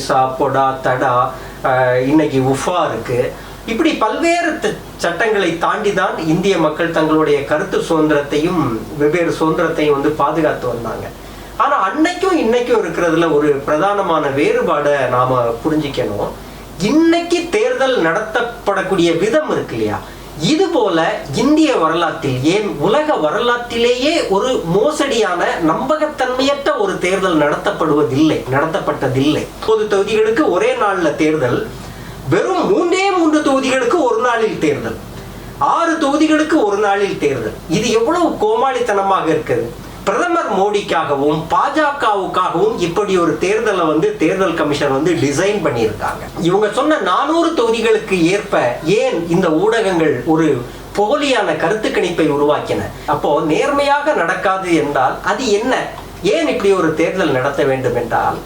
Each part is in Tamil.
சா பொடா தடா இன்னைக்கு உஃபா இருக்கு. இப்படி பல்வேறு சட்டங்களை தாண்டி தான் இந்திய மக்கள் தங்களுடைய கருத்து சுதந்திரத்தையும் வெவ்வேறு சுதந்திரத்தையும் வந்து பாதுகாத்து வந்தாங்க. ஆனா அன்னைக்கும் இன்னைக்கும் இருக்கிறதுல ஒரு பிரதானமான வேறுபாடை நாம புரிஞ்சிக்கணும். இன்னைக்கு தேர்தல் நடத்தப்படக்கூடிய விதம் இருக்கு இல்லையா? இது போல இந்திய வரலாற்றில் ஏன் உலக வரலாற்றிலேயே ஒரு மோசடியான நம்பகத்தன்மையற்ற ஒரு தேர்தல் நடத்தப்படுவதில்லை நடத்தப்பட்டதில்லை. பொது தொகுதிகளுக்கு ஒரே நாள்ல தேர்தல் வெறும் மூன்றே மூன்று தொகுதிகளுக்கு ஒரு நாளில் தேர்தல் ஆறு தொகுதிகளுக்கு ஒரு நாளில் தேர்தல். இது எவ்வளவு கோமாளித்தனமாக இருக்குது பிரதமர் மோடிக்காகவும் பாஜகவுக்காகவும் இப்படி ஒரு தேர்தலை வந்து தேர்தல் கமிஷன் வந்து டிசைன் பண்ணியிருக்காங்க. இவங்க சொன்ன நானூறு தொகுதிகளுக்கு ஏற்ப ஏன் இந்த ஊடகங்கள் ஒரு போலியான கருத்து கணிப்பை உருவாக்கின? அப்போ நேர்மையாக நடக்காது என்றால் அது என்ன? ஏன் இப்படி ஒரு தேர்தல் நடத்த வேண்டும் என்றால்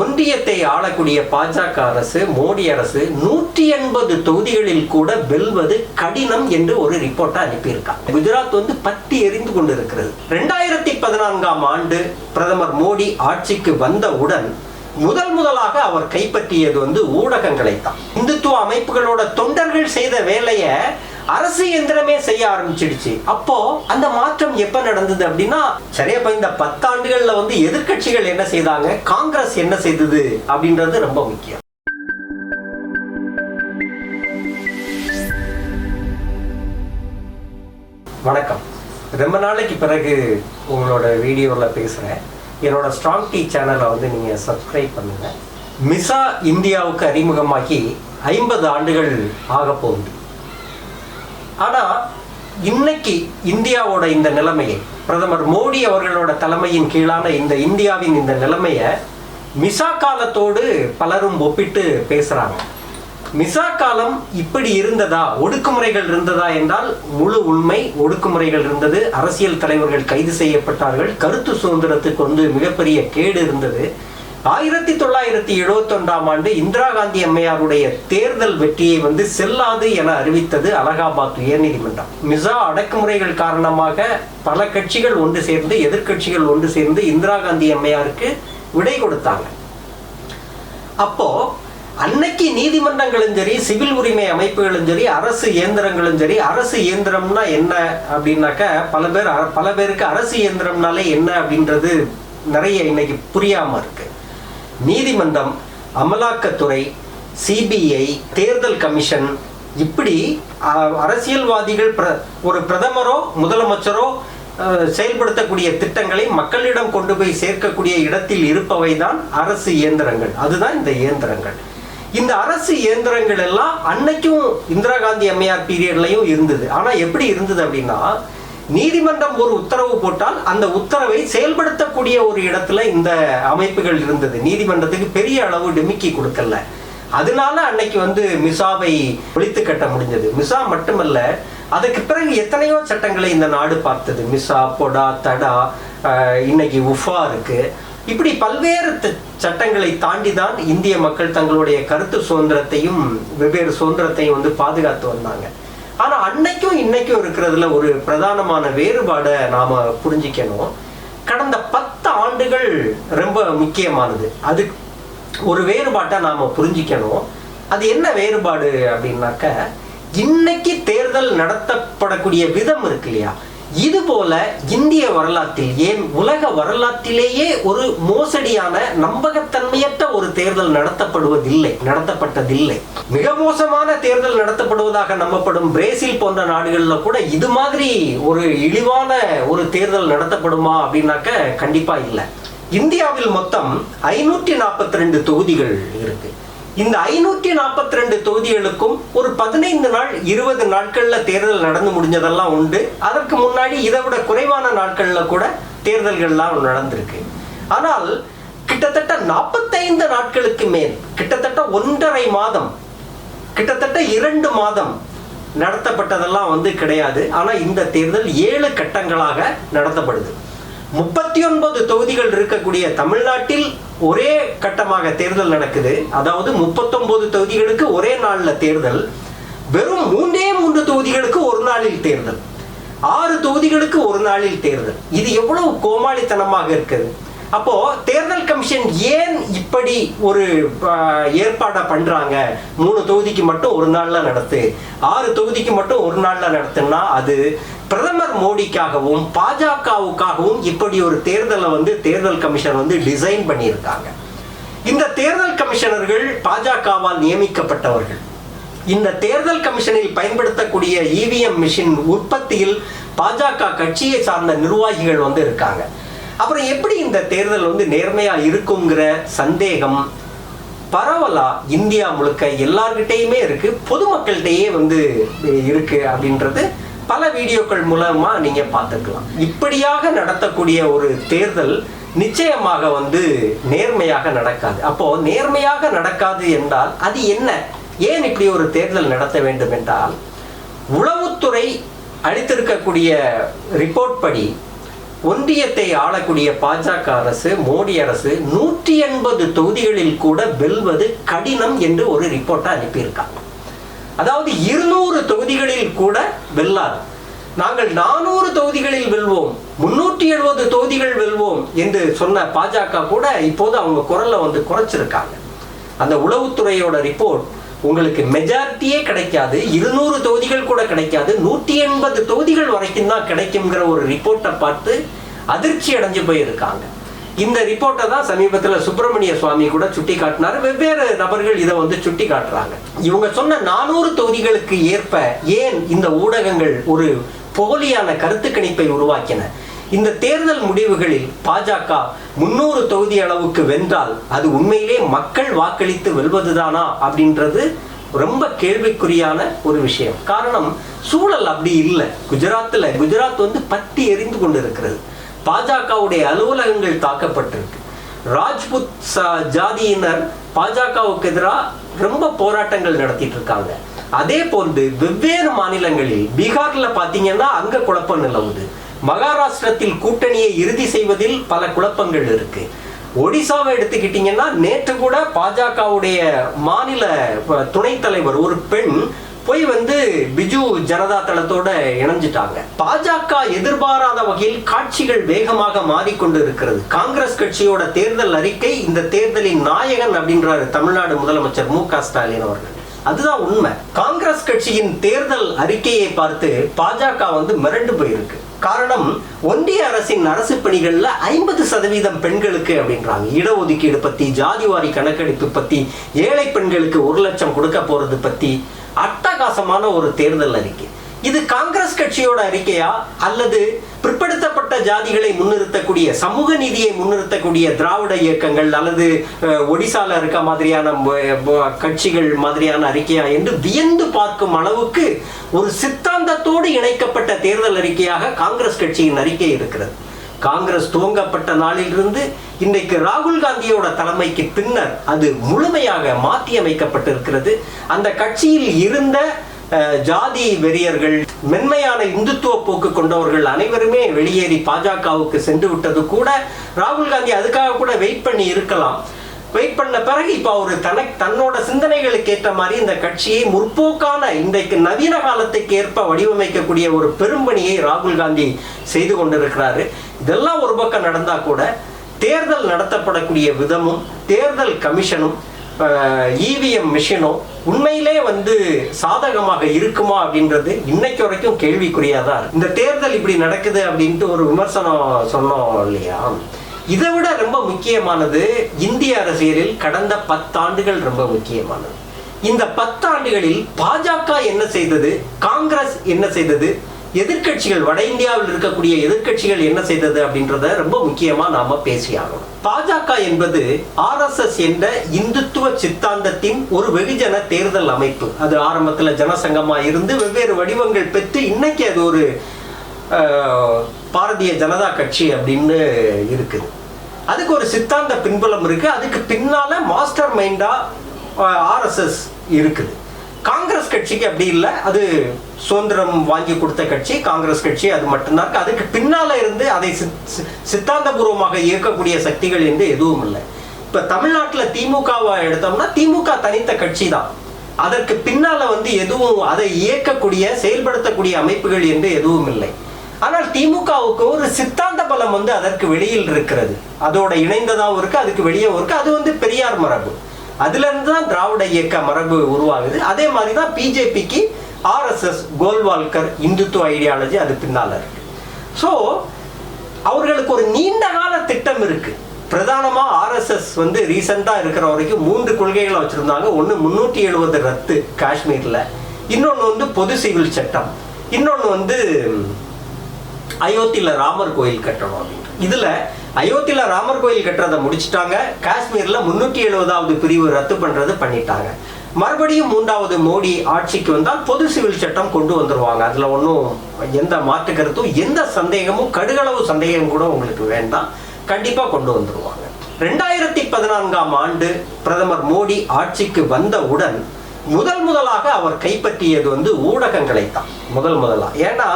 ஒன்றியத்தை ஆளக்கூடிய பாஜக அரசு மோடி அரசு நூற்றி எண்பது தொகுதிகளில் கூட வெல்வது கடினம் என்று ஒரு ரிப்போர்ட்டை அனுப்பியிருக்காங்க. குஜராத் வந்து பத்தி எரிந்து கொண்டிருக்கிறது. ரெண்டாயிரத்தி பதினான்காம் ஆண்டு பிரதமர் மோடி ஆட்சிக்கு வந்தவுடன் முதல் முதலாக அவர் கைப்பற்றியது வந்து ஊடகங்களை தான் இந்துத்துவ அமைப்புகளோட தொண்டர்கள் செய்த வேலையை அரசு இயந்திரமே செய்ய ஆரம்பிச்சிடுச்சு. அப்போ அந்த மாற்றம் எப்ப நடந்தது அப்படின்னா சரியா இப்ப இந்த பத்தாண்டுகள்ல வந்து எதிர்க்கட்சிகள் என்ன செய்தாங்க? காங்கிரஸ் என்ன செய்தது அப்படின்றது ரொம்ப முக்கியம். வணக்கம். ரொம்ப நாளைக்கு பிறகு உங்களோட வீடியோவில் பேசுகிறேன் என்னோட ஸ்ட்ராங் டீ சேனலை வந்து நீங்கள் சப்ஸ்கிரைப் பண்ணுங்க. மிசா இந்தியாவுக்கு அறிமுகமாகி ஐம்பது ஆண்டுகள் ஆக போகுது. ஆனால் இன்னைக்கு இந்தியாவோட இந்த நிலைமையை பிரதமர் மோடி அவர்களோட தலைமையின் கீழான இந்த இந்தியாவின் இந்த நிலைமையை மிசா காலத்தோடு பலரும் ஒப்பிட்டு பேசுகிறாங்க மிசா காலம் இப்படி இருந்ததா? ஒடுக்குமுறைகள் இருந்ததா என்றால் முழு உண்மை ஒடுக்குமுறைகள் இருந்தது. அரசியல் தலைவர்கள் கைது செய்யப்பட்டார்கள். கருத்து சுதந்திரத்துக்கு வந்து மிகப்பெரிய கேடு இருந்தது. ஆயிரத்தி தொள்ளாயிரத்தி எழுபத்தொன்றாம் ஆண்டு இந்திரா காந்தி அம்மையாருடைய தேர்தல் வெற்றியை வந்து செல்லாது என அறிவித்தது அலகாபாத் உயர்நீதிமன்றம். மிசா அடக்குமுறைகள் காரணமாக பல கட்சிகள் ஒன்று சேர்ந்து எதிர்க்கட்சிகள் ஒன்று சேர்ந்து இந்திரா காந்தி அம்மையாருக்கு விடை கொடுத்தாங்க. அப்போ அன்னைக்கு நீதிமன்றங்களும் சரி சிவில் உரிமை அமைப்புகளும் சரி அரசு இயந்திரங்களும் சரி அரசு இயந்திரம்னா என்ன அப்படின்னாக்க பல பேர் பல பேருக்கு அரசு இயந்திரம்னாலே என்ன அப்படின்றது நிறைய இன்னைக்கு புரியாம இருக்கு. நீதிமன்றம் அமலாக்கத்துறை சிபிஐ தேர்தல் கமிஷன் இப்படி அரசியல்வாதிகள் பிர- ஒரு பிரதமரோ முதலமைச்சரோ செயல்படுத்தக்கூடிய திட்டங்களை மக்களிடம் கொண்டு போய் சேர்க்கக்கூடிய இடத்தில் இருப்பவை தான் அரசு இயந்திரங்கள். அதுதான் இந்த இயந்திரங்கள். இந்த அரசு இயந்திரங்கள் எல்லாம் அன்னைக்கும் இந்திரா காந்தி அம்மையார் பீரியட்லையும் இருந்தது. ஆனால் எப்படி இருந்தது அப்படின்னா நீதிமன்றம் ஒரு உத்தரவு போட்டால் அந்த உத்தரவை செயல்படுத்தக்கூடிய ஒரு இடத்துல இந்த அமைப்புகள் இருந்தது. நீதிமன்றத்துக்கு பெரிய அளவு டிமிக்கி கொடுக்கல. அதனால அன்னைக்கு வந்து மிசாவை ஒழித்து கட்ட முடிஞ்சது. மிசா மட்டுமல்ல அதுக்கு பிறகு எத்தனையோ சட்டங்களை இந்த நாடு பார்த்தது. மிசா பொடா தடா இன்னைக்கு உஃபா இருக்கு. இப்படி பல்வேறு சட்டங்களை தாண்டி தான் இந்திய மக்கள் தங்களுடைய கருத்து சுதந்திரத்தையும் வெவ்வேறு சுதந்திரத்தையும் வந்து பாதுகாத்து வந்தாங்க. ஆனா அன்னைக்கும் இன்னைக்கும் இருக்கிறதுல ஒரு பிரதானமான வேறுபாடை நாம புரிஞ்சிக்கணும். கடந்த பத்து ஆண்டுகள் ரொம்ப முக்கியமானது. அது ஒரு வேறுபாட்டை நாம புரிஞ்சிக்கணும். அது என்ன வேறுபாடு அப்படின்னாக்க இன்னைக்கு தேர்தல் நடத்தப்படக்கூடிய விதம் இருக்கு இல்லையா? இது போல இந்திய வரலாற்றில் ஏன் உலக வரலாற்றிலேயே ஒரு மோசடியான நம்பகத்தன்மையற்ற ஒரு தேர்தல் நடத்தப்படுவதில்லை நடத்தப்பட்டதில்லை. மிக மோசமான தேர்தல் நடத்தப்படுவதாக நம்பப்படும் பிரேசில் போன்ற நாடுகளில் கூட இது மாதிரி ஒரு இழிவான ஒரு தேர்தல் நடத்தப்படுமா அப்படின்னாக்க கண்டிப்பா இல்லை. இந்தியாவில் மொத்தம் ஐநூற்றி நாற்பத்தி ரெண்டு தொகுதிகள் இருக்கு. இந்த ஐநூற்றி நாற்பத்தி ரெண்டு தொகுதிகளுக்கும் ஒரு பதினைந்து நாள் இருபது நாட்கள்ல தேர்தல் நடந்து முடிஞ்சதெல்லாம் உண்டு. அதற்கு முன்னாடி இதை விட குறைவான நாட்கள்ல கூட தேர்தல்கள்லாம் நடந்திருக்கு. ஆனால் கிட்டத்தட்ட நாற்பத்தைந்து நாட்களுக்கு மேல் கிட்டத்தட்ட ஒன்றரை மாதம் கிட்டத்தட்ட இரண்டு மாதம் நடத்தப்பட்டதெல்லாம் வந்து கிடையாது. ஆனால் இந்த தேர்தல் ஏழு கட்டங்களாக நடத்தப்படுது. முப்பத்தி ஒன்பது தொகுதிகள் இருக்கக்கூடிய தமிழ்நாட்டில் ஒரே கட்டமாக தேர்தல் நடக்குது. அதாவது முப்பத்தொன்பது தொகுதிகளுக்கு ஒரே நாளில் தேர்தல் வெறும் மூன்றே மூன்று தொகுதிகளுக்கு ஒரு நாளில் தேர்தல் ஆறு தொகுதிகளுக்கு ஒரு நாளில் தேர்தல். இது எவ்வளவு கோமாளித்தனமாக இருக்குது. அப்போ தேர்தல் கமிஷன் ஏன் இப்படி ஒரு ஏற்பாடை பண்றாங்க? மூணு தொகுதிக்கு மட்டும் ஒரு நாள்ல நடத்து ஆறு தொகுதிக்கு மட்டும் ஒரு நாள்ல நடத்துனா அது பிரதமர் மோடிக்காகவும் பாஜகவுக்காகவும் இப்படி ஒரு தேர்தலை வந்து தேர்தல் கமிஷன் வந்து டிசைன் பண்ணியிருக்காங்க. இந்த தேர்தல் கமிஷனர்கள் பாஜகவால் நியமிக்கப்பட்டவர்கள். இந்த தேர்தல் கமிஷனில் பயன்படுத்தக்கூடிய இவிஎம் மிஷின் உற்பத்தியில் பாஜக கட்சியை சார்ந்த நிர்வாகிகள் வந்து இருக்காங்க. அப்புறம் எப்படி இந்த தேர்தல் வந்து நேர்மையா இருக்குங்கிற சந்தேகம் பரவலா இந்தியா முழுக்க எல்லார்கிட்டையுமே இருக்கு. பொதுமக்கள்கிட்டயே வந்து இருக்கு அப்படின்றது பல வீடியோக்கள் மூலமா நீங்க பார்த்துக்கலாம். இப்படியாக நடத்தக்கூடிய ஒரு தேர்தல் நிச்சயமாக வந்து நேர்மையாக நடக்காது. அப்போ நேர்மையாக நடக்காது என்றால் அது என்ன? ஏன் இப்படி ஒரு தேர்தல் நடத்த வேண்டும் என்றால் உளவுத்துறை அளித்திருக்கக்கூடிய ரிப்போர்ட் படி ஒன்றியத்தை ஆளக்கூடிய பாஜக அரசு மோடி அரசு நூற்றி எண்பது தொகுதிகளில் கூட வெல்வது கடினம் என்று ஒரு ரிப்போர்ட்டை அனுப்பியிருக்காங்க. அதாவது இருநூறு தொகுதிகளில் கூட வெல்லாது. நாங்கள் நானூறு தொகுதிகளில் வெல்வோம் முன்னூற்றி எழுபது தொகுதிகள் வெல்வோம் என்று சொன்ன பாஜக கூட இப்போது அவங்க குரலை வந்து குறைச்சிருக்காங்க. அந்த உளவுத்துறையோட ரிப்போர்ட் உங்களுக்கு மெஜாரிட்டியே கிடைக்காது இருநூறு தொகுதிகள் கூட கிடைக்காது நூற்றி எண்பது தொகுதிகள் வரைக்கும் தான் கிடைக்குங்கிற ஒரு ரிப்போர்ட்டை பார்த்து அதிர்ச்சி அடைஞ்சு போயிருக்காங்க. இந்த ரிப்போர்ட்டை தான் சமீபத்தில் சுப்பிரமணிய சுவாமி கூட சுட்டி காட்டினார். வெவ்வேறு நபர்கள் இதை வந்து சுட்டி காட்டுறாங்க. இவங்க சொன்ன நானூறு தொகுதிகளுக்கு ஏற்ப ஏன் இந்த ஊடகங்கள் ஒரு போலியான கருத்து கணிப்பை உருவாக்கின? இந்த தேர்தல் முடிவுகளில் பாஜக முன்னூறு தொகுதி அளவுக்கு வென்றால் அது உண்மையிலே மக்கள் வாக்களித்து வெல்வதுதானா அப்படின்றது ரொம்ப கேள்விக்குறியான ஒரு விஷயம். காரணம் சூழல் அப்படி இல்லை. குஜராத்தில் குஜராத் வந்து பத்தி எரிந்து கொண்டு இருக்கிறது பாஜகவுடைய அலுவலகங்கள் தாக்கப்பட்டிருக்கு. ராஜ்புத் ஜாதியினர் பாஜகவுக்கு எதிராக ரொம்ப போராட்டங்கள் நடத்திட்டு இருக்காங்க அதே போன்று வெவ்வேறு மாநிலங்களில் பீகார்ல பாத்தீங்கன்னா அங்க குழப்பம் நிலவுது. மகாராஷ்டிரத்தில் கூட்டணியை இறுதி செய்வதில் பல குழப்பங்கள் இருக்கு. ஒடிசாவை எடுத்துக்கிட்டீங்கன்னா நேற்று கூட பாஜகவுடைய மாநில துணைத் தலைவர் ஒரு பெண் போய் வந்து பிஜு ஜனதா தளத்தோட இணைஞ்சிட்டாங்க. பாஜக எதிர்பாராத வகையில் காட்சிகள் வேகமாக மாறிக்கொண்டு இருக்கிறது காங்கிரஸ் கட்சியோட தேர்தல் அறிக்கை இந்த தேர்தலின் நாயகன் அப்படின்றாரு தமிழ்நாடு முதலமைச்சர் மு க ஸ்டாலின் அவர்கள். அதுதான் உண்மை. காங்கிரஸ் கட்சியின் தேர்தல் அறிக்கையை பார்த்து பாஜக வந்து மிரண்டு போயிருக்கு. காரணம் ஒன்றிய அரசின் அரசு பணிகள்ல ஐம்பது சதவீதம் பெண்களுக்கு அப்படின்றாங்க. இடஒதுக்கீடு பத்தி ஜாதிவாரி கணக்கெடுப்பு பத்தி ஏழை பெண்களுக்கு ஒரு லட்சம் கொடுக்க போறது பத்தி அட்டகாசமான ஒரு தேர்தல் அறிக்கை. இது காங்கிரஸ் கட்சியோட அறிக்கையா? அல்லது பிற்படுத்தப்பட்ட ஜாதிகளை முன்னிறுத்தக்கூடிய சமூக நீதியை முன்னிறுத்தக்கூடிய திராவிட இயக்கங்கள் அல்லது ஒடிசால இருக்க மாதிரியான கட்சிகள் மாதிரியான அறிக்கையா என்று வியந்து பார்க்கும் அளவுக்கு ஒரு சித்தாந்தத்தோடு இணைக்கப்பட்ட தேர்தல் அறிக்கையாக காங்கிரஸ் கட்சியின் அறிக்கை இருக்கிறது. காங்கிரஸ் துவங்கப்பட்ட நாளிலிருந்து இன்றைக்கு ராகுல் காந்தியோட தலைமைக்கு பின்னர் அது முழுமையாக மாற்றி அமைக்கப்பட்டிருக்கிறது அந்த கட்சியில் இருந்த அஹ், ஜாதி வெறியர்கள் மென்மையான இந்துத்துவ போக்கு கொண்டவர்கள் அனைவருமே வெளியேறி பாஜகவுக்கு சென்று விட்டது கூட ராகுல் காந்தி அதுக்காக கூட வெயிட் பண்ணி இருக்கலாம். வெயிட் பண்ண பிறகு இப்போ அவர் தனக்கு தன்னோட சிந்தனைகளுக்கு ஏற்ற மாதிரி இந்த கட்சியை முற்போக்கான இன்றைக்கு நவீன காலத்துக்கு ஏற்ப வடிவமைக்கக்கூடிய ஒரு பெரும்பணியை ராகுல் காந்தி செய்து கொண்டிருக்கிறாரு. இதெல்லாம் ஒரு பக்கம் நடந்தா கூட தேர்தல் நடத்தப்படக்கூடிய விதமும் தேர்தல் கமிஷனும் இவிஎம் மிஷினும் உண்மையிலே வந்து சாதகமாக இருக்குமா அப்படின்றது இன்னைக்கு வரைக்கும் கேள்விக்குறியா தான் இந்த தேர்தல் இப்படி நடக்குது அப்படின்ட்டு ஒரு விமர்சனம் சொன்னோம் இல்லையா? இதை விட ரொம்ப முக்கியமானது இந்திய அரசியலில் கடந்த பத்தாண்டுகள் ரொம்ப முக்கியமானது. இந்த பத்தாண்டுகளில் பாஜக என்ன செய்தது? காங்கிரஸ் என்ன செய்தது? எதிர்க்கட்சிகள் வட இந்தியாவில் இருக்கக்கூடிய எதிர்க்கட்சிகள் என்ன செய்தது அப்படின்றத ரொம்ப முக்கியமா நாம பேசியாகணும் பாஜக என்பது ஆர்எஸ்எஸ் என்ற இந்துத்துவ சித்தாந்தத்தின் ஒரு வெகுஜன தேர்தல் அமைப்பு. அது ஆரம்பத்துல ஜனசங்கமா இருந்து வெவ்வேறு வடிவங்கள் பெற்று இன்னைக்கு அது ஒரு பாரதிய ஜனதா கட்சி அப்படின்னு இருக்குது அதுக்கு ஒரு சித்தாந்த பின்புலம் இருக்கு. அதுக்கு பின்னால மாஸ்டர் மைண்டா ஆர்எஸ்எஸ் இருக்குது. காங்கிரஸ் கட்சிக்கு அப்படி இல்லை. அது சுதந்திரம் வாங்கி கொடுத்த கட்சி காங்கிரஸ் கட்சி அது மட்டும்தான் இருக்கு. அதுக்கு பின்னால இருந்து அதை சித்- சி- சித்தாந்தபூர்வமாக இயக்கக்கூடிய சக்திகள் என்று எதுவும் இல்லை. இப்ப தமிழ்நாட்டில் திமுகவை எடுத்தோம்னா திமுக தனித்த கட்சி தான். அதற்கு பின்னால வந்து எதுவும் அதை இயக்கக்கூடிய செயல்படுத்தக்கூடிய அமைப்புகள் என்று எதுவும் இல்லை. ஆனால் திமுகவுக்கு ஒரு சித்தாந்த பலம் வந்து அதற்கு வெளியில் இருக்கிறது. அதோட இணைந்ததாகவும் இருக்கு அதுக்கு வெளியே இருக்கு. அது வந்து பெரியார் மரபு. அதுல இருந்து தான் திராவிட இயக்க மரபு உருவாகுது. அதே மாதிரி தான் பிஜேபிக்கு ஆர்எஸ்எஸ் கோல்வால்கர் இந்துத்துவ ஐடியாலஜி அது பின்னால இருக்கு. ஸோ அவர்களுக்கு ஒரு நீண்ட கால திட்டம் இருக்கு. பிரதானமாக ஆர்எஸ்எஸ் வந்து ரீசெண்டாக இருக்கிற வரைக்கும் மூன்று கொள்கைகளை வச்சுருந்தாங்க. ஒன்று முன்னூற்றி எழுபது ரத்து காஷ்மீரில். இன்னொன்று வந்து பொது சிவில் சட்டம். இன்னொன்று வந்து அயோத்தியில் ராமர் கோயில் கட்டணும் அப்படின்னு இதில் அயோத்தியில் ராமர் கோயில் கட்டுறதை முடிச்சிட்டாங்க. காஷ்மீரில் முன்னூற்றி எழுபதாவது பிரிவு ரத்து பண்ணுறது பண்ணிட்டாங்க. மறுபடியும் மூன்றாவது மோடி ஆட்சிக்கு வந்தால் பொது சிவில் சட்டம் கொண்டு வந்துருவாங்க. அதில் ஒன்றும் எந்த மாற்று கருத்தும் எந்த சந்தேகமும் கடுகளவு சந்தேகம் கூட உங்களுக்கு வேண்டாம். கண்டிப்பாக கொண்டு வந்துருவாங்க. ரெண்டாயிரத்தி பதினான்காம் ஆண்டு பிரதமர் மோடி ஆட்சிக்கு வந்தவுடன் முதல் முதலாக அவர் கைப்பற்றியது வந்து ஊடகங்களை தான் முதல். முதலாக ஏன்னா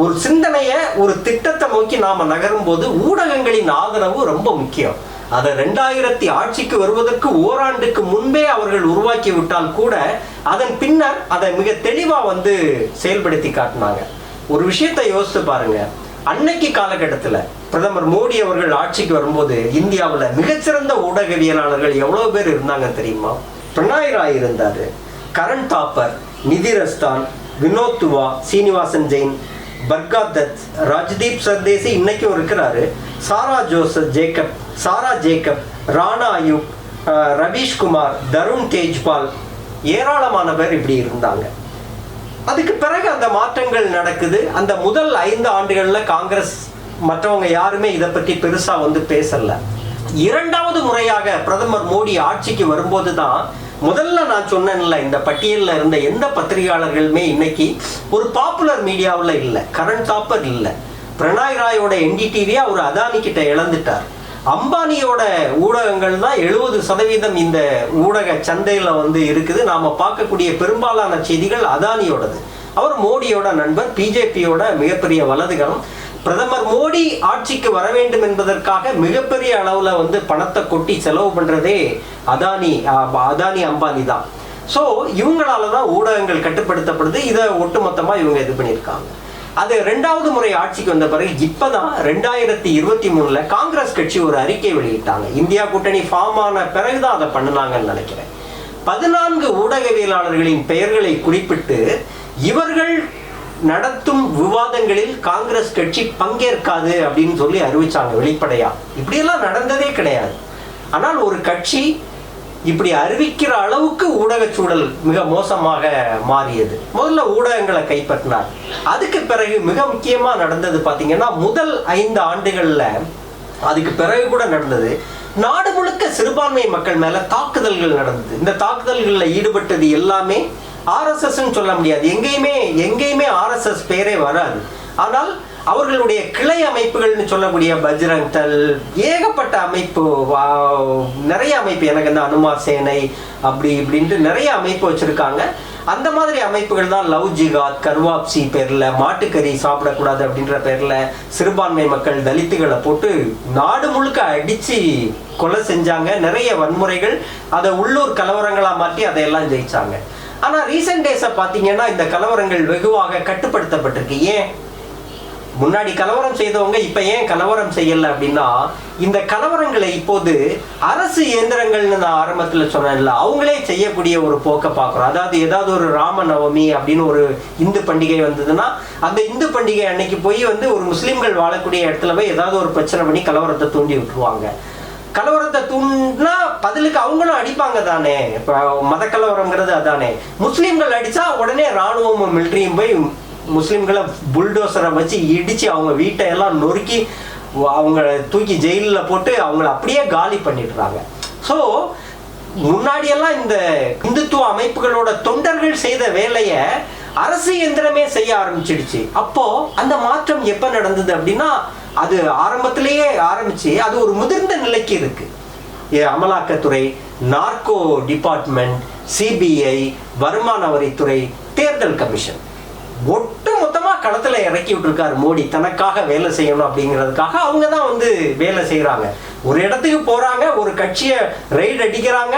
ஒரு சிந்தனையை ஒரு திட்டத்தை நோக்கி நாம் நகரும் போது ஊடகங்களின் ஆதரவு ரொம்ப முக்கியம். அதை ரெண்டாயிரத்தி ஆட்சிக்கு வருவதற்கு ஓராண்டுக்கு முன்பே அவர்கள் உருவாக்கி விட்டால் கூட அதன் பின்னர் அதை மிக தெளிவாக வந்து செயல்படுத்தி காட்டினாங்க. ஒரு விஷயத்தை யோசித்து பாருங்க. அன்னைக்கு காலகட்டத்தில் பிரதமர் மோடி அவர்கள் ஆட்சிக்கு வரும்போது இந்தியாவில் மிகச்சிறந்த ஊடகவியலாளர்கள் எவ்வளோ பேர் இருந்தாங்க தெரியுமா? பிரணாய் ராய் இருந்தார் கரண் தாப்பர் நிதிரஸ்தான் வினோத் துவா சீனிவாசன் ஜெயின் பர்காத் தத் ராஜ்தீப் சர்தேசி இன்னைக்கும் இருக்கிறாரு. Sarah Joseph Jacob Sarah Jacob Rana Ayyub Ravish Kumar Tarun Tejpal ஏராளமான பேர் இப்படி இருந்தாங்க. அதுக்கு பிறகு அந்த மாற்றங்கள் நடக்குது. அந்த முதல் ஐந்து ஆண்டுகளில் காங்கிரஸ் மற்றவங்க யாருமே இதை பற்றி பெருசாக வந்து பேசல. இரண்டாவது முறையாக பிரதமர் மோடி ஆட்சிக்கு வரும்போது தான் முதல்ல நான் சொன்னேன்ல இந்த பட்டியலில் இருந்த எந்த பத்திரிகையாளர்களுமே இன்னைக்கு ஒரு பாப்புலர் மீடியாவில் இல்லை கரண் தாப்பர் இல்லை. பிரணாய் ராயோட என்டிடிவியை அவர் அதானி கிட்ட இழந்துட்டார். அம்பானியோட ஊடகங்கள் தான் எழுபது சதவீதம் இந்த ஊடக சந்தையில் வந்து இருக்குது. நாம் பார்க்கக்கூடிய பெரும்பாலான செய்திகள் அதானியோடது. அவர் மோடியோட நண்பர் பிஜேபியோட மிகப்பெரிய வலதுகரம். பிரதமர் மோடி ஆட்சிக்கு வர வேண்டும் என்பதற்காக மிகப்பெரிய அளவில் வந்து பணத்தை கொட்டி செலவு பண்றதே அதானி அதானி அம்பானி தான். ஸோ இவங்களால தான் ஊடகங்கள் கட்டுப்படுத்தப்படுது. இதை ஒட்டுமொத்தமாக இவங்க இது பண்ணியிருக்காங்க. அது ரெண்டாவது முறை ஆட்சிக்கு வந்த பிறகு இப்பதான் ரெண்டாயிரத்தி இருபத்தி மூணுல காங்கிரஸ் கட்சி ஒரு அறிக்கை வெளியிட்டாங்க. இந்தியா கூட்டணி ஃபார்ம் ஆன பிறகுதான் அதை பண்ணுனாங்கன்னு நினைக்கிறேன். பதினான்கு ஊடகவியலாளர்களின் பெயர்களை குறிப்பிட்டு இவர்கள் நடத்தும் விவாதங்களில் காங்கிரஸ் கட்சி பங்கேற்காது அப்படின்னு சொல்லி அறிவிச்சாங்க வெளிப்படையா. இப்படியெல்லாம் நடந்ததே கிடையாது. ஆனால் ஒரு கட்சி இப்படி அறிவிக்கிற அளவுக்கு ஊடக சூழல் மிக மோசமாக மாறியது. முதல்ல ஊடகங்களை கைப்பற்றினார். அதுக்கு பிறகு மிக முக்கியமாக நடந்தது பார்த்தீங்கன்னா முதல் ஐந்து ஆண்டுகளில் அதுக்கு பிறகு கூட நடந்தது. நாடு முழுக்க சிறுபான்மை மக்கள் மேல தாக்குதல்கள் நடந்தது. இந்த தாக்குதல்களில் ஈடுபட்டது எல்லாமே ஆர்எஸ்எஸ்ன்னு சொல்ல முடியாது. எங்கேயுமே எங்கேயுமே ஆர்எஸ்எஸ் பேரே வராது. ஆனால் அவர்களுடைய கிளை அமைப்புகள்னு சொல்லக்கூடிய பஜ்ரங் தல் ஏகப்பட்ட அமைப்பு நிறைய அமைப்பு. எனக்கு இந்த அனுமா சேனை அப்படி இப்படின்ட்டு நிறைய அமைப்பு வச்சுருக்காங்க. அந்த மாதிரி அமைப்புகள் தான் லவ் ஜிகாத் கர்வாப்சி பேரில் மாட்டுக்கறி சாப்பிடக்கூடாது அப்படின்ற பேரில் சிறுபான்மை மக்கள் தலித்துகளை போட்டு நாடு முழுக்க அடித்து கொலை செஞ்சாங்க. நிறைய வன்முறைகள் அதை உள்ளூர் கலவரங்களாக மாற்றி அதையெல்லாம் ஜெயிச்சாங்க. ஆனால் ரீசெண்ட் டேஸை பார்த்தீங்கன்னா இந்த கலவரங்கள் வெகுவாக கட்டுப்படுத்தப்பட்டிருக்கு. ஏன்? முன்னாடி கலவரம் செய்தவங்க இப்போ ஏன் கலவரம் செய்யல அப்படின்னா இந்த கலவரங்களை இப்போது அரசு இயந்திரங்கள்னு நான் ஆரம்பத்தில் சொன்னேன்ல அவங்களே செய்யக்கூடிய ஒரு போக்கை பார்க்குறோம். அதாவது ஏதாவது ஒரு ராம நவமி அப்படின்னு ஒரு இந்து பண்டிகை வந்ததுன்னா அந்த இந்து பண்டிகை அன்னைக்கு போய் வந்து ஒரு முஸ்லீம்கள் வாழக்கூடிய இடத்துல போய் ஏதாவது ஒரு பிரச்சனை பண்ணி கலவரத்தை தூண்டி விட்டுருவாங்க. கலவரத்தை தூண்டினா பதிலுக்கு அவங்களும் அடிப்பாங்க தானே. இப்போ மத கலவரங்கிறது அதானே. முஸ்லீம்கள் அடித்தா உடனே ராணுவமும் மிலிட்ரியும் போய் முஸ்லீம்களை புல்டோசரை வச்சு இடித்து அவங்க வீட்டை எல்லாம் நொறுக்கி அவங்க தூக்கி ஜெயிலில் போட்டு அவங்கள அப்படியே காலி பண்ணிடுறாங்க. ஸோ முன்னாடியெல்லாம் இந்த இந்துத்துவ அமைப்புகளோட தொண்டர்கள் செய்த வேலையை அரசு எந்திரமே செய்ய ஆரம்பிச்சிடுச்சு. அப்போ அந்த மாற்றம் எப்போ நடந்தது அப்படின்னா அது ஆரம்பத்திலேயே ஆரம்பிச்சு அது ஒரு முதிர்ந்த நிலைக்கு இருக்கு. அமலாக்கத்துறை நார்கோ டிபார்ட்மெண்ட் சிபிஐ வருமான வரித்துறை தேர்தல் கமிஷன். ஒட்டு மொத்தமாக களத்தில் இறக்கி விட்டுருக்காரு மோடி. தனக்காக வேலை செய்யணும் அப்படிங்கிறதுக்காக அவங்க தான் வந்து வேலை செய்கிறாங்க ஒரு இடத்துக்கு போகிறாங்க ஒரு கட்சியை ரைடு அடிக்கிறாங்க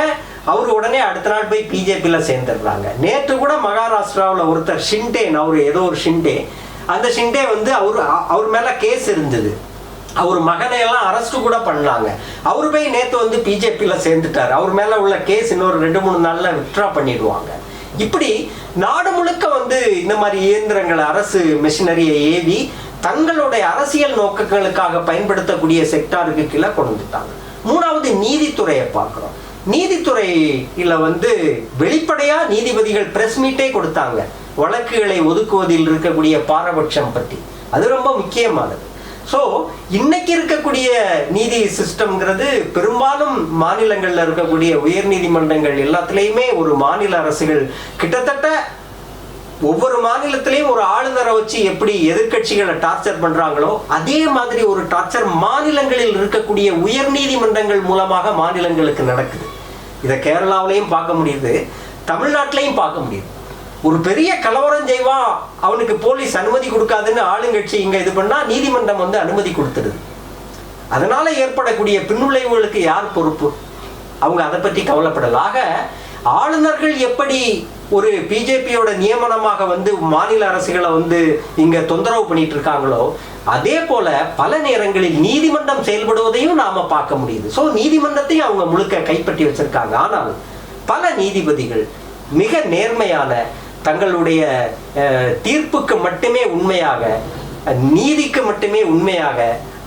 அவர் உடனே அடுத்த நாள் போய் பிஜேபியில் சேர்ந்துடுறாங்க. நேற்று கூட மகாராஷ்டிராவில் ஒருத்தர் ஷிண்டேன் அவர் ஏதோ ஒரு ஷிண்டே அந்த ஷிண்டே வந்து அவர் அவர் மேலே கேஸ் இருந்தது. அவர் மகனை எல்லாம் அரெஸ்ட் கூட பண்ணாங்க. அவர் போய் நேற்று வந்து பிஜேபியில் சேர்ந்துட்டார். அவர் மேலே உள்ள கேஸ் இன்னொரு ரெண்டு மூணு நாளில் வித்ட்ரா பண்ணிடுவாங்க. இப்படி நாடு முழுக்க வந்து இந்த மாதிரி இயந்திரங்களை அரசு மிஷினரியை ஏவி தங்களுடைய அரசியல் நோக்கங்களுக்காக பயன்படுத்தக்கூடிய செக்டாருக்கு கீழே கொண்டு வந்துட்டாங்க. மூணாவது நீதித்துறையை பார்க்குறோம். நீதித்துறையில் வந்து வெளிப்படையாக நீதிபதிகள் ப்ரெஸ் மீட்டே கொடுத்தாங்க. வழக்குகளை ஒதுக்குவதில் இருக்கக்கூடிய பாரபட்சம் பற்றி. அது ரொம்ப முக்கியமானது. ஸோ இன்னைக்கு இருக்கக்கூடிய நீதி சிஸ்டம்ங்கிறது பெரும்பாலும் மாநிலங்களில் இருக்கக்கூடிய உயர் நீதிமன்றங்கள் எல்லாத்துலேயுமே ஒரு மாநில அரசுகள் கிட்டத்தட்ட ஒவ்வொரு மாநிலத்திலையும் ஒரு ஆளுநரை வச்சு எப்படி எதிர்க்கட்சிகளை டார்ச்சர் பண்றாங்களோ அதே மாதிரி ஒரு டார்ச்சர் மாநிலங்களில் இருக்கக்கூடிய உயர் நீதிமன்றங்கள் மூலமாக மாநிலங்களுக்கு நடக்குது. இதை கேரளாவிலையும் பார்க்க முடியுது தமிழ்நாட்டிலையும் பார்க்க முடியுது. ஒரு பெரிய கலவரம் செய்வான் அவனுக்கு போலீஸ் அனுமதி கொடுக்காதுன்னு ஆளுங்கட்சி இங்க இது பண்ணா நீதிமன்றம் வந்து அனுமதி கொடுத்துருது அதனால ஏற்படக்கூடிய பின்விளைவுகளுக்கு யார் பொறுப்பு? அவங்க அதை பற்றி கவலைப்படல. ஆக ஆளுநர்கள் எப்படி ஒரு பிஜேபியோட நியமனமாக வந்து மாநில அரசுகளை வந்து இங்க தொந்தரவு பண்ணிட்டு இருக்காங்களோ அதே போல பல நேரங்களில் நீதிமன்றம் செயல்படுவதையும் நாம பார்க்க முடியுது. ஸோ நீதிமன்றத்தையும் அவங்க முழுக்க கைப்பற்றி வச்சிருக்காங்க. ஆனால் பல நீதிபதிகள் மிக நேர்மையான தங்களுடைய தீர்ப்புக்கு மட்டுமே உண்மையாக நீதிக்கு மட்டுமே உண்மையாக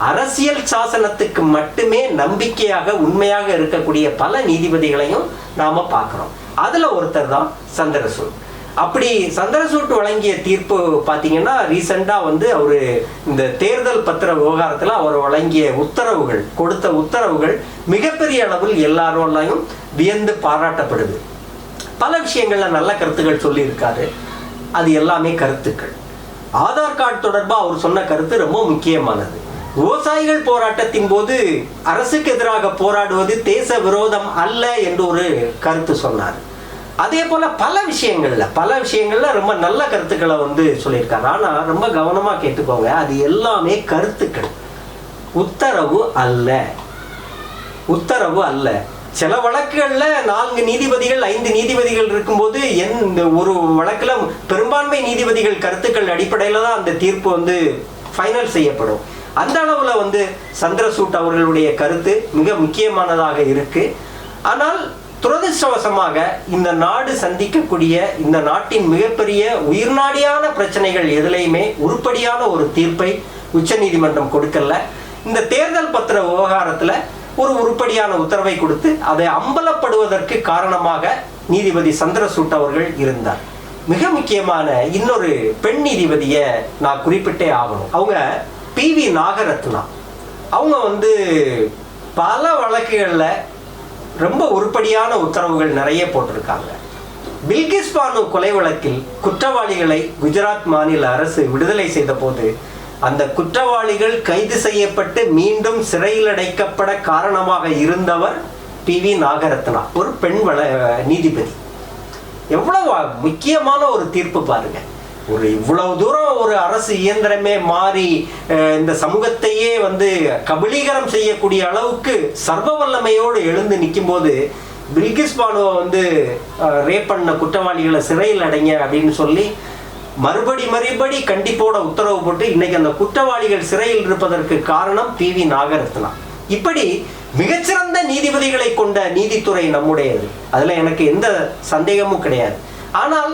அரசியல் சாசனத்துக்கு மட்டுமே நம்பிக்கையாக உண்மையாக இருக்கக்கூடிய பல நீதிபதிகளையும் நாம பார்க்குறோம். அதில் ஒருத்தர் தான் சந்திரசூட். அப்படி சந்திரசூட் வழங்கிய தீர்ப்பு பார்த்தீங்கன்னா ரீசெண்டாக வந்து அவர் இந்த தேர்தல் பத்திர விவகாரத்தில் அவர் வழங்கிய உத்தரவுகள் கொடுத்த உத்தரவுகள் மிகப்பெரிய அளவில் எல்லாரோடையும் வியந்து பாராட்டப்படுது. பல விஷயங்கள்ல நல்ல கருத்துக்கள் சொல்லியிருக்காரு. அது எல்லாமே கருத்துக்கள். ஆதார் கார்டு தொடர்பாக அவர் சொன்ன கருத்து ரொம்ப முக்கியமானது. விவசாயிகள் போராட்டத்தின் போது அரசுக்கு எதிராக போராடுவது தேச விரோதம் அல்ல என்று ஒரு கருத்து சொன்னார். அதே போல பல விஷயங்கள்ல பல விஷயங்கள்ல ரொம்ப நல்ல கருத்துக்களை வந்து சொல்லியிருக்காரு. ஆனா ரொம்ப கவனமா கேட்டுக்கோங்க அது எல்லாமே கருத்துக்கள். உத்தரவு அல்ல. உத்தரவு அல்ல. சில வழக்குகளில் நான்கு நீதிபதிகள் ஐந்து நீதிபதிகள் இருக்கும்போது எந்த ஒரு வழக்கில் பெரும்பான்மை நீதிபதிகள் கருத்துக்கள் அடிப்படையில் தான் அந்த தீர்ப்பு வந்து ஃபைனல் செய்யப்படும். அந்த அளவில் வந்து சந்திரசூட் அவர்களுடைய கருத்து மிக முக்கியமானதாக இருக்கு. ஆனால் துரதிர்ஷ்டவசமாக இந்த நாடு சந்திக்கக்கூடிய இந்த நாட்டின் மிகப்பெரிய உயிர்நாடியான பிரச்சனைகள் எதுலையுமே உருப்படியான ஒரு தீர்ப்பை உச்சநீதிமன்றம் கொடுக்கல. இந்த தேர்தல் பத்திர விவகாரத்தில் ஒரு உருப்படியான உத்தரவை கொடுத்து அதை அம்பலப்படுவதற்கு காரணமாக நீதிபதி சந்திரசூட் அவர்கள் இருந்தார். மிக முக்கியமான இன்னொரு பெண் நீதிபதியை நான் குறிப்பிட்டே ஆகணும். அவங்க பி வி நாகரத்னா. அவங்க வந்து பல வழக்குகளில் ரொம்ப உருப்படியான உத்தரவுகள் நிறைய போட்டிருக்காங்க. பில்கிஸ் பானு கொலை வழக்கில் குற்றவாளிகளை குஜராத் மாநில அரசு விடுதலை செய்த போது அந்த குற்றவாளிகள் கைது செய்யப்பட்டு மீண்டும் சிறையில் அடைக்கப்பட காரணமாக இருந்தவர் பி வி நாகரத்னா ஒரு பெண் வள நீதிபதி. எவ்வளவு முக்கியமான ஒரு தீர்ப்பு பாருங்க. ஒரு இவ்வளவு தூரம் ஒரு அரசு இயந்திரமே மாறி இந்த சமூகத்தையே வந்து கபலீகரம் செய்யக்கூடிய அளவுக்கு சர்வ வல்லமையோடு எழுந்து நிற்கும்போது பில்கிஸ் பானுவை வந்து ரேப் பண்ண குற்றவாளிகளை சிறையில் அடைங்க அப்படின்னு சொல்லி மறுபடி மறுபடி கண்டிப்போட உத்தரவு போட்டு இன்னைக்கு அந்த குற்றவாளிகள் சிறையில் இருப்பதற்கு காரணம் பி வி நாகரத்னா. இப்படி மிகச்சிறந்த நீதிபதிகளை கொண்ட நீதித்துறை நம்முடையது. அதுல எனக்கு எந்த சந்தேகமும் கிடையாது. ஆனால்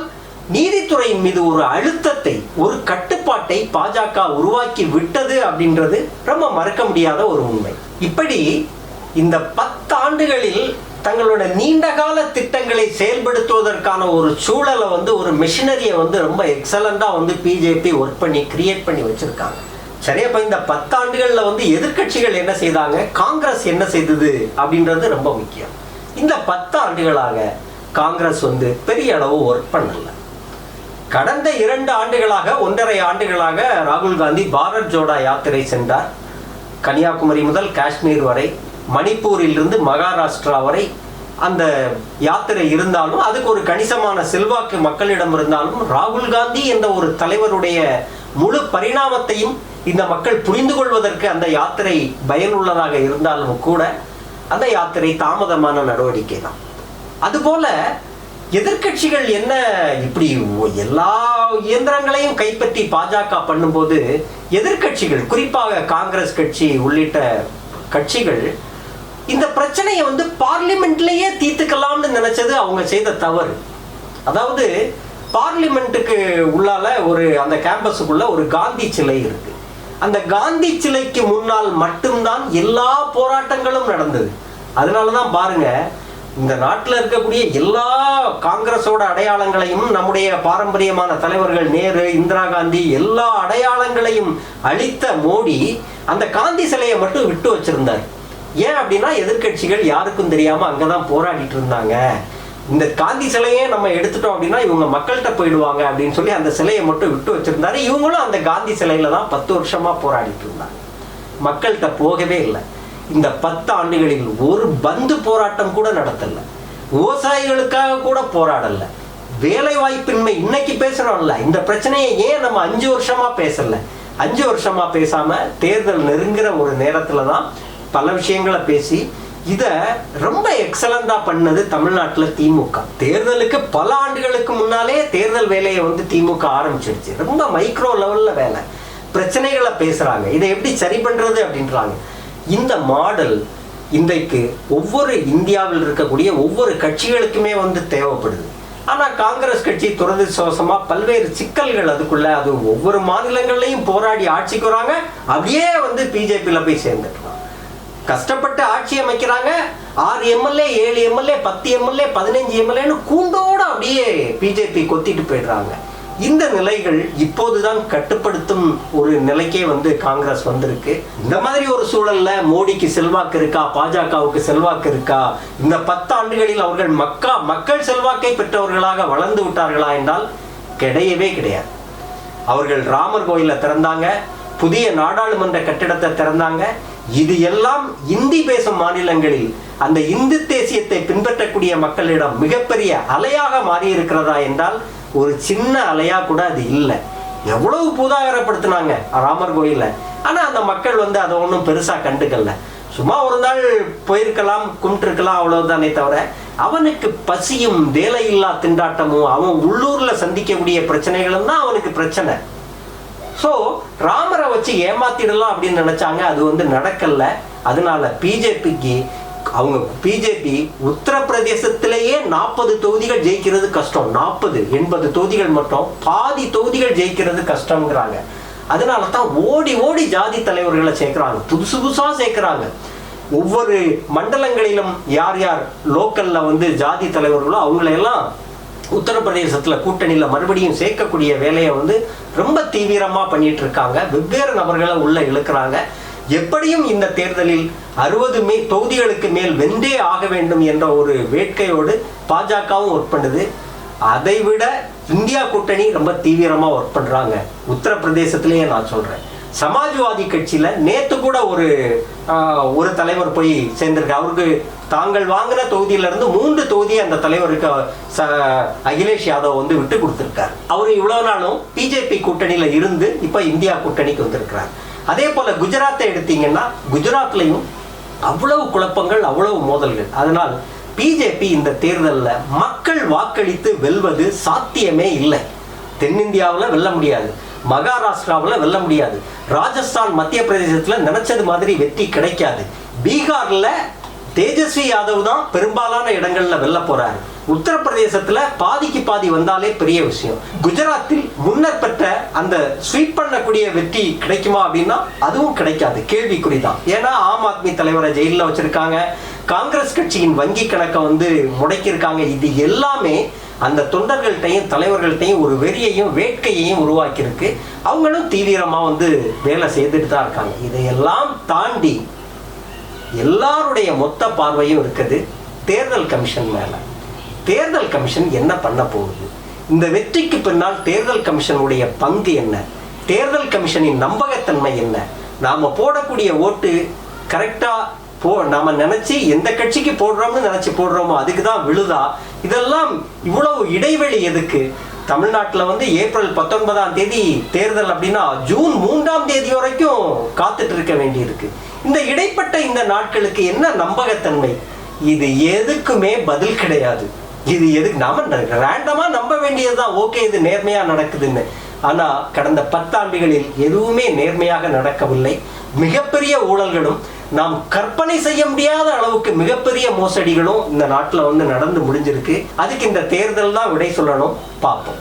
நீதித்துறையின் மீது ஒரு அழுத்தத்தை ஒரு கட்டுப்பாட்டை பாஜக உருவாக்கி விட்டது அப்படின்றது ரொம்ப மறக்க முடியாத ஒரு உண்மை. இப்படி இந்த பத்தாண்டுகளில் தங்களோட நீண்டகால திட்டங்களை செயல்படுத்துவதற்கான ஒரு சூழலை வந்து ஒரு மிஷினரியை வந்து ரொம்ப எக்ஸலண்ட்டாக வந்து பிஜேபி ஒர்க் பண்ணி கிரியேட் பண்ணி வச்சுருக்காங்க. சரியா இப்போ இந்த பத்தாண்டுகளில் வந்து எதிர்க்கட்சிகள் என்ன செய்தாங்க? காங்கிரஸ் என்ன செய்தது அப்படின்றது ரொம்ப முக்கியம். இந்த பத்து ஆண்டுகளாக காங்கிரஸ் வந்து பெரிய அளவு ஒர்க் பண்ணல. கடந்த இரண்டு ஆண்டுகளாக ஒன்றரை ஆண்டுகளாக ராகுல் காந்தி பாரத் ஜோடா யாத்திரை சென்றார். கன்னியாகுமரி முதல் காஷ்மீர் வரை மணிப்பூரிலிருந்து மகாராஷ்டிரா வரை அந்த யாத்திரை இருந்தாலும் அதுக்கு ஒரு கணிசமான செல்வாக்கு மக்களிடம் இருந்தாலும் ராகுல் காந்தி என்ற ஒரு தலைவருடைய முழு பரிணாமத்தையும் இந்த மக்கள் புரிந்து கொள்வதற்கு அந்த யாத்திரை பயனுள்ளதாக இருந்தாலும் கூட அந்த யாத்திரை தாமதமான நடவடிக்கை தான். அதுபோல எதிர்க்கட்சிகள் என்ன இப்படி எல்லா இயந்திரங்களையும் கைப்பற்றி பாஜக பண்ணும்போது எதிர்க்கட்சிகள் குறிப்பாக காங்கிரஸ் கட்சி உள்ளிட்ட கட்சிகள் இந்த பிரச்சனையை வந்து பார்லிமெண்ட்லயே தீர்த்துக்கலாம்னு நினைச்சது அவங்க செய்த தவறு. அதாவது பார்லிமெண்ட்டுக்கு உள்ளால ஒரு அந்த கேம்பஸுக்குள்ள ஒரு காந்தி சிலை இருக்கு. அந்த காந்தி சிலைக்கு முன்னால் மட்டும்தான் எல்லா போராட்டங்களும் நடந்தது. அதனாலதான் பாருங்க இந்த நாட்டில் இருக்கக்கூடிய எல்லா காங்கிரஸோட அடையாளங்களையும் நம்முடைய பாரம்பரியமான தலைவர்கள் நேரு இந்திரா காந்தி எல்லா அடையாளங்களையும் அழித்த மோடி அந்த காந்தி சிலையை மட்டும் விட்டு வச்சிருந்தார். ஏன் அப்படின்னா எதிர்க்கட்சிகள் யாருக்கும் தெரியாம அங்கதான் போராடிட்டு இருந்தாங்க. இந்த காந்தி சிலையே நம்ம எடுத்துட்டோம் அப்படின்னா இவங்க மக்கள்கிட்ட போயிடுவாங்க அப்படின்னு சொல்லி அந்த சிலையை மட்டும் விட்டு வச்சிருந்தாரு. இவங்களும் அந்த காந்தி சிலையில தான் பத்து வருஷமா போராடிட்டு இருந்தாங்க. மக்கள்கிட்ட போகவே இல்லை. இந்த பத்து ஆண்டுகளில் ஒரு பந்து போராட்டம் கூட நடத்தல. விவசாயிகளுக்காக கூட போராடல. வேலை வாய்ப்பின்மை இன்னைக்கு பேசுறோம்ல இந்த பிரச்சனையை ஏன் நம்ம அஞ்சு வருஷமா பேசல? அஞ்சு வருஷமா பேசாம தேர்தல் நெருங்குற ஒரு நேரத்துல தான் பல விஷயங்களை பேசி இதை ரொம்ப எக்ஸலண்டா பண்ணது தமிழ்நாட்டில் திமுக. தேர்தலுக்கு பல ஆண்டுகளுக்கு முன்னாலே தேர்தல் வேலையை வந்து திமுக ஆரம்பிச்சிருச்சு. ரொம்ப மைக்ரோ லெவலில் வேலை. பிரச்சனைகளை பேசுகிறாங்க இதை எப்படி சரி பண்ணுறது அப்படின்றாங்க. இந்த மாடல் இன்றைக்கு ஒவ்வொரு இந்தியாவில் இருக்கக்கூடிய ஒவ்வொரு கட்சிகளுக்குமே வந்து தேவைப்படுது. ஆனால் காங்கிரஸ் கட்சி துரதிருஷ்டவசமா பல்வேறு சிக்கல்கள் அதுக்குள்ளே அது ஒவ்வொரு மாநிலங்கள்லையும் போராடி ஆட்சிக்கு வராங்க. அப்படியே வந்து பிஜேபியில் போய் சேர்ந்துட்டு. கஷ்டப்பட்டு ஆட்சி அமைக்கிறாங்க. ஆறு எம்எல்ஏ ஏழு எம்எல்ஏ பத்து எம்எல்ஏ பதினஞ்சு எம்எல்ஏன்னு கூண்டோடு அப்படியே பிஜேபி கொத்திட்டு போயிடுறாங்க. இந்த நிலைகள் இப்போதுதான் கட்டுப்படுத்தும் ஒரு நிலைக்கே வந்து காங்கிரஸ் வந்திருக்கு. இந்த மாதிரி ஒரு சூழல்ல மோடிக்கு செல்வாக்கு இருக்கா? பாஜகவுக்கு செல்வாக்கு இருக்கா? இந்த பத்து ஆண்டுகளில் அவர்கள் மக்கா மக்கள் செல்வாக்கை பெற்றவர்களாக வளர்ந்து விட்டார்களா என்றால் கிடையவே கிடையாது. அவர்கள் ராமர் கோயிலை திறந்தாங்க. புதிய நாடாளுமன்ற கட்டிடத்தை திறந்தாங்க. இது எல்லாம் இந்தி பேசும் மாநிலங்களில் அந்த இந்து தேசியத்தை பின்பற்றக்கூடிய மக்களிடம் மிகப்பெரிய அலையாக மாறி இருக்கிறதா என்றால் ஒரு சின்ன அலையா கூட அது இல்லை. எவ்வளவு பூதாகரப்படுத்தினாங்க ராமர் கோயில ஆனா அந்த மக்கள் வந்து அதை ஒன்றும் பெருசா கண்டுக்கல. சும்மா ஒரு நாள் போயிருக்கலாம் கும்பிட்டுருக்கலாம் அவ்வளவுதானே தவிர அவனுக்கு பசியும் வேலையில்லா திண்டாட்டமும் அவன் உள்ளூர்ல சந்திக்கக்கூடிய பிரச்சனைகளும் தான் அவனுக்கு பிரச்சனை. ஸோ ராமரை வச்சு ஏமாத்திடலாம் அப்படின்னு நினைச்சாங்க. அது வந்து நடக்கல. அதனால பிஜேபிக்கு அவங்க பிஜேபி உத்தரப்பிரதேசத்திலேயே நாற்பது தொகுதிகள் ஜெயிக்கிறது கஷ்டம். நாற்பது எண்பது தொகுதிகள் மட்டும் பாதி தொகுதிகள் ஜெயிக்கிறது கஷ்டம்ங்கிறாங்க. அதனால தான் ஓடி ஓடி ஜாதி தலைவர்களை சேர்க்கிறாங்க. புதுசு புதுசாக சேர்க்கிறாங்க. ஒவ்வொரு மண்டலங்களிலும் யார் யார் லோக்கல்ல வந்து ஜாதி தலைவர்களோ அவங்களையெல்லாம் உத்தரப்பிரதேசத்தில் கூட்டணியில் மறுபடியும் சேர்க்கக்கூடிய வேலையை வந்து ரொம்ப தீவிரமாக பண்ணிட்டு இருக்காங்க வெவ்வேறு நபர்களை உள்ள இழுக்கிறாங்க. எப்படியும் இந்த தேர்தலில் அறுபது மே தொகுதிகளுக்கு மேல் வென்றே ஆக வேண்டும் என்ற ஒரு வேட்கையோடு பாஜகவும் ஒர்க் பண்ணுது. அதை விட இந்தியா கூட்டணி ரொம்ப தீவிரமாக ஒர்க் பண்ணுறாங்க உத்தரப்பிரதேசத்திலேயே நான் சொல்கிறேன் சமாஜ்வாதி கட்சியில் நேற்று கூட ஒரு ஒரு தலைவர் போய் சேர்ந்திருக்கு அவருக்கு தாங்கள் வாங்கின தொகுதியில இருந்து மூன்று தொகுதியை அந்த தலைவருக்கு ச- அகிலேஷ் யாதவ் வந்து விட்டு கொடுத்துருக்கார். அவர் இவ்வளவு நாளும் பிஜேபி கூட்டணியில் இருந்து இப்போ இந்தியா கூட்டணிக்கு வந்திருக்கிறார். அதே போல் குஜராத்தை எடுத்தீங்கன்னா குஜராத்லையும் அவ்வளவு குழப்பங்கள் அவ்வளவு மோதல்கள். அதனால் பிஜேபி இந்த தேர்தலில் மக்கள் வாக்களித்து வெல்வது சாத்தியமே இல்லை. தென்னிந்தியாவில் வெல்ல முடியாது. மகாராஷ்டிராவில் வெல்ல முடியாது. ராஜஸ்தான் மத்திய பிரதேசத்தில் நினைச்சது மாதிரி வெற்றி கிடைக்காது. பீகாரில் தேஜஸ்வி யாதவ் தான் பெரும்பாலான இடங்களில் வெல்ல போறாரு. உத்தரப்பிரதேசத்துல பாதிக்கு பாதி வந்தாலே பெரிய விஷயம். குஜராத்தில் முன்னர் பெற்ற அந்த ஸ்வீப் பண்ணக்கூடிய வெற்றி கிடைக்குமா அப்படின்னா அதுவும் கிடைக்காது. கேள்விக்குறி தான். ஏன்னா ஆம் ஆத்மி தலைவரை ஜெயிலில் வச்சிருக்காங்க. காங்கிரஸ் கட்சியின் வங்கி கணக்கை வந்து முடக்கியிருக்காங்க. இது எல்லாமே அந்த தொண்டர்கள்ட்டையும் தலைவர்கள்ட்டையும் ஒரு வெறியையும் வேட்கையையும் உருவாக்கியிருக்கு. அவங்களும் தீவிரமாக வந்து வேலை செய்துட்டு தான் இருக்காங்க. இதையெல்லாம் தாண்டி எல்லாருடைய மொத்த பார்வையும் இருக்குது. தேர்தல் கமிஷன் மேலே. தேர்தல் கமிஷன் என்ன பண்ண போகுது? இந்த வெற்றிக்கு பின்னால் தேர்தல் கமிஷனுடைய பங்கு என்ன? தேர்தல் கமிஷனின் நம்பகத்தன்மை என்ன? நாம் போடக்கூடிய ஓட்டு கரெக்டாக போ நம்ம நினைச்சு எந்த கட்சிக்கு போடுறோம்னு நினைச்சு போடுறோமோ அதுக்கு தான் விழுதா? இதெல்லாம் இவ்வளவு இடைவெளி எதுக்கு? தமிழ்நாட்டில் வந்து ஏப்ரல் பத்தொன்பதாம் தேதி தேர்தல் அப்படின்னா ஜூன் மூன்றாம் தேதி வரைக்கும் காத்துட்டு இருக்க வேண்டியிருக்கு. இந்த இடைப்பட்ட இந்த நாட்களுக்கு என்ன நம்பகத்தன்மை? இது எதுக்குமே பதில் கிடையாது. இது எதுக்கு? நாம ரேண்டமா நம்ப வேண்டியதுதான். ஓகே இது நேர்மையா நடக்குதுன்னு. ஆனா கடந்த பத்தாண்டுகளில் எதுவுமே நேர்மையாக நடக்கவில்லை. மிகப்பெரிய ஊழல்களும் நாம் கற்பனை செய்ய முடியாத அளவுக்கு மிகப்பெரிய மோசடிகளும் இந்த நாட்டில் வந்து நடந்து முடிஞ்சிருக்கு. அதுக்கு இந்த தேர்தல் தான் விடை சொல்லணும். பார்ப்போம்.